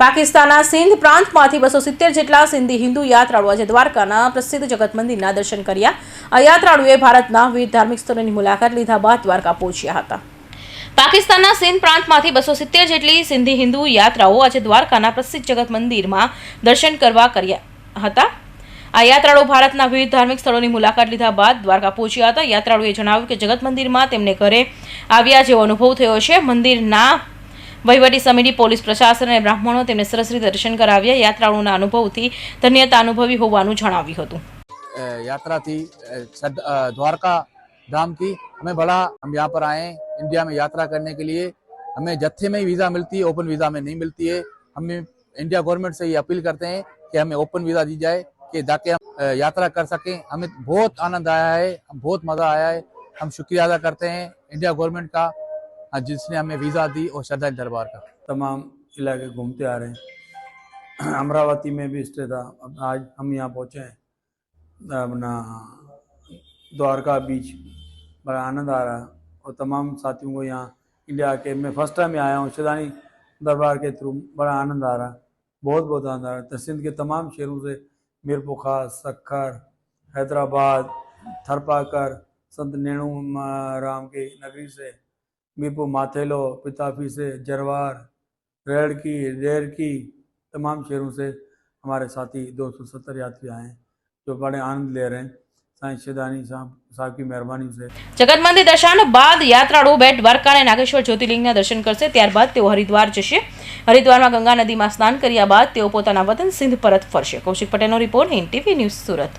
પાકિસ્તાનના સિંધ પ્રાંતમાંથી બસો સિત્તેર જેટલા સિંધી હિન્દુ યાત્રાળુ આજે દ્વારકાના પ્રસિદ્ધ જગત મંદિરના દર્શન કર્યા. આ યાત્રાળુએ ભારતના વિવિધ ધાર્મિક સ્થળોની મુલાકાત લીધા બાદ દ્વારકા પહોંચ્યા હતા. પાકિસ્તાનના સિંધ પ્રાંતમાંથી બસો સિત્તેર જેટલી સિંધી હિન્દુ યાત્રાઓ આજે દ્વારકાના પ્રસિદ્ધ જગત મંદિરમાં દર્શન કરવા કર્યા હતા. આ યાત્રાળુ ભારતના વિવિધ ધાર્મિક સ્થળોની મુલાકાત લીધા બાદ દ્વારકા પહોંચ્યા હતા. યાત્રાળુએ જણાવ્યું કે જગત મંદિરમાં તેમને ઘરે આવ્યા જેવો અનુભવ થયો છે. મંદિરના વહીવટી સમિતિ પોલીસ પ્રશાસન અને બ્રાહ્મણો તેમને સરસ રીતે દર્શન કરાવ્યા યાત્રાળુના અનુભવથી ધન્યતા અનુભવી હોવાનું જણાવ્યું હતું अ, यात्रा थी अ, सद- अ, द्वारका धाम की हमें बड़ा हम यहाँ पर आए हैं इंडिया में यात्रा करने के लिए हमें जत्थे में ही वीज़ा मिलती है ओपन वीज़ा में नहीं मिलती है हम इंडिया गवर्नमेंट से ये अपील करते हैं कि हमें ओपन वीज़ा दी जाए कि ताकि हम अ, यात्रा कर सकें हमें बहुत आनंद आया है बहुत मज़ा आया है हम शुक्रिया अदा करते हैं इंडिया गवर्नमेंट का अ, जिसने हमें वीज़ा दी और श्रद्धांजलि दरबार का। तमाम इलाके घूमते आ रहे हैं। अमरावती में भी स्टे था। आज हम यहाँ पहुँचे हैं। अपना द्वारका बीच। बड़ा आनंद आ रहा है। और तमाम साथियों को यहाँ इंडिया के मैं फ़र्स्ट टाइम आया हूँ। शिदानी दरबार के थ्रू बड़ा आनंद आ रहा बहुत बहुत आनंद आ रहा है। सिंध के तमाम शहरों से मीरपुखा सक्खर हैदराबाद, थरपाकर, संत नेणू राम के नगरी से मीरपुर माथेलो पिताफी से जरवार रेड़की रेड़की तमाम शहरों से हमारे साथी 270 यात्री आए हैं जो बड़े आनंद ले रहे हैं साईं शिदानी साहब साहब की मेहरबानी से જગત મંદિર દર્શન બાદ યાત્રાળુ બેટ દ્વારકા અને નાગેશ્વર જ્યોતિર્લિંગના દર્શન કરશે ત્યારબાદ તેઓ હરિદ્વાર જશે હરિદ્વારમાં ગંગા નદીમાં સ્નાન કર્યા બાદ તેઓ પોતાના વતન સિંધ પરત ફરશે કૌશિક પટેલનો report Hind TV news Surat